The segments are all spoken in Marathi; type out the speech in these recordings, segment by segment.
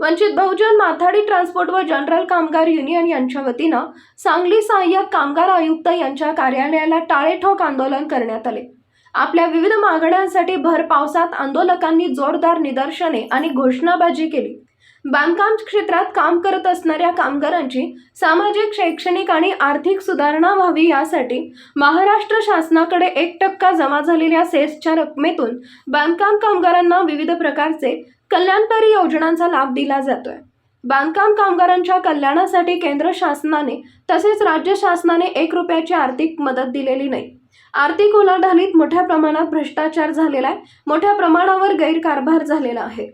वंचित बहुजन माथाडी ट्रान्सपोर्ट व जनरल कामगार युनियन यांच्या वतीनं सांगली सहाय्यक कामगार आयुक्त यांच्या कार्यालयाला टाळेठोक आंदोलन करण्यात आले. आपल्या विविध मागण्यांसाठी भर पावसात आंदोलकांनी जोरदार निदर्शने आणि घोषणाबाजी केली. बांधकाम क्षेत्रात काम करत असणाऱ्या कामगारांची सामाजिक शैक्षणिक आणि आर्थिक सुधारणा व्हावी यासाठी महाराष्ट्र शासनाकडे एक टक्का जमा झालेल्या सेसच्या रकमेतून बांधकाम कामगारांना विविध प्रकारचे कल्याणकारी योजनांचा लाभ दिला जातोय. बांधकाम कामगारांच्या कल्याणासाठी केंद्र शासनाने तसेच राज्य शासनाने एक रुपयाची आर्थिक मदत दिलेली नाही. आर्थिक उलाढालीत मोठ्या प्रमाणात भ्रष्टाचार झालेला आहे. मोठ्या प्रमाणावर गैरकारभार झालेला आहे.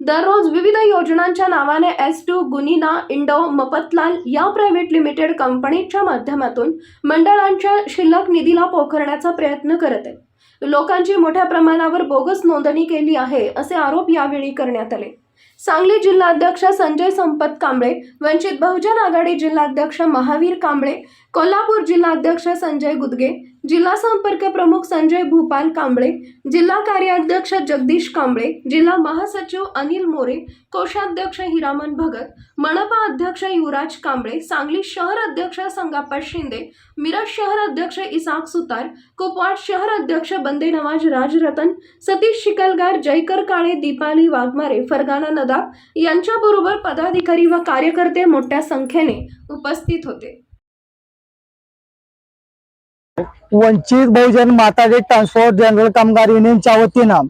दररोज विविध योजनांच्या नावाने एस टू गुनिना इंडो मपतलाल या प्रायव्हेट लिमिटेड कंपनीच्या माध्यमातून मंडळांच्या शिल्लक निधीला पोखरण्याचा प्रयत्न करत आहे लोकांची मोठ्या प्रमाणावर बोगस नोंदणी केली आहे असे आरोप यावेळी करण्यात आले. सांगली जिल्हाध्यक्ष संजय संपत कांबळे वंचित बहुजन आघाडी जिल्हाध्यक्ष महावीर कांबळे कोल्हापूर जिल्हाध्यक्ष संजय गुदगे जिल्हा संपर्क प्रमुख संजय भूपाल कांबळे जिल्हा कार्याध्यक्ष जगदीश कांबळे जिल्हा महासचिव अनिल मोरे कोषाध्यक्ष हिरामन भगत मनपा अध्यक्ष युवराज कांबळे सांगली शहर अध्यक्ष संगाप्पा शिंदे मिरज शहर अध्यक्ष इसाक सुतार कुपवाड शहर अध्यक्ष बंदे नवाज राजरतन सतीश शिकलगार जयकर काळे दीपाली वाघमारे फरगाना नदाब यांच्याबरोबर पदाधिकारी व कार्यकर्ते मोठ्या संख्येने उपस्थित होते. वंचित बहुजन माताडे ट्रान्सपोर्ट जनरल कामगार युनियनच्या वतीनं.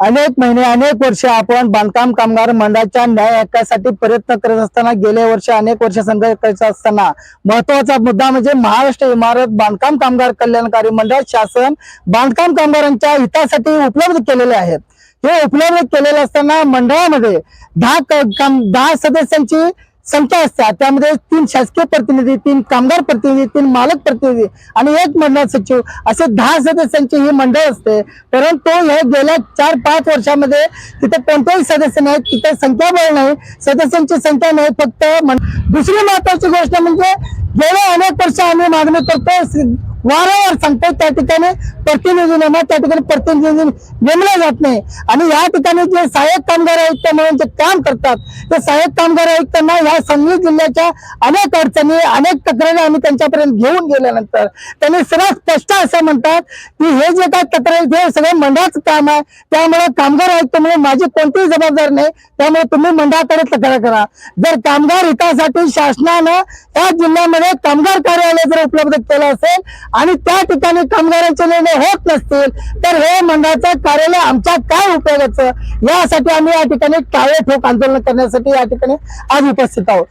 अनेक महिने अनेक वर्ष आपण बांधकाम कामगार मंडळाच्या न्याय हक्कासाठी प्रयत्न करत असताना गेल्या वर्षी अनेक वर्ष संघर्ष करत असताना महत्त्वाचा मुद्दा म्हणजे महाराष्ट्र इमारत बांधकाम कामगार कल्याणकारी मंडळ शासन बांधकाम कामगारांच्या हितासाठी उपलब्ध केलेले आहेत. हे उपलब्ध केलेले असताना मंडळामध्ये दहा काम दहा सदस्यांची संख्या असतात त्यामध्ये तीन शासकीय प्रतिनिधी तीन कामगार प्रतिनिधी तीन मालक प्रतिनिधी आणि एक मंडळ सचिव. असे दहा सदस्यांची ही मंडळ असते. परंतु हे गेल्या चार पाच वर्षामध्ये तिथे कोणतेही सदस्य नाहीत तिथे संख्याबळ नाही. सदस्यांची संख्या नाही फक्त मन- दुसरी महत्वाची गोष्ट म्हणजे गेल्या अनेक वर्ष आम्ही मागणी करतो वारंवार सांगतो त्या ठिकाणी प्रतिनिधी त्या ठिकाणी प्रतिनिधी नेमले जात नाही. आणि या ठिकाणी जे सहाय्यक कामगार आयुक्त म्हणून जे काम करतात ते सहाय्यक कामगार आयुक्तांना या सांगली जिल्ह्याच्या अनेक अडचणी अनेक तक्रारी आम्ही त्यांच्यापर्यंत घेऊन गेल्यानंतर त्यांनी सरळ स्पष्ट असं म्हणतात की हे जे काय तक्रारी हे सगळं मंडळाचं काम आहे. त्यामुळे कामगार आयुक्त म्हणून माझी कोणतीही जबाबदार नाही. त्यामुळे तुम्ही मंडळाकडे तक्रार करा. जर कामगार हितासाठी शासनानं या जिल्ह्यामध्ये कामगार कार्यालय जर उपलब्ध केलं असेल आणि त्या ठिकाणी कामगारांचे निर्णय होत नसतील तर हे मंडळाचं कार्यालय आमच्या काय उपयोगाचं? यासाठी आम्ही या ठिकाणी टाळे ठोक आंदोलन करण्यासाठी या ठिकाणी आज उपस्थित आहोत.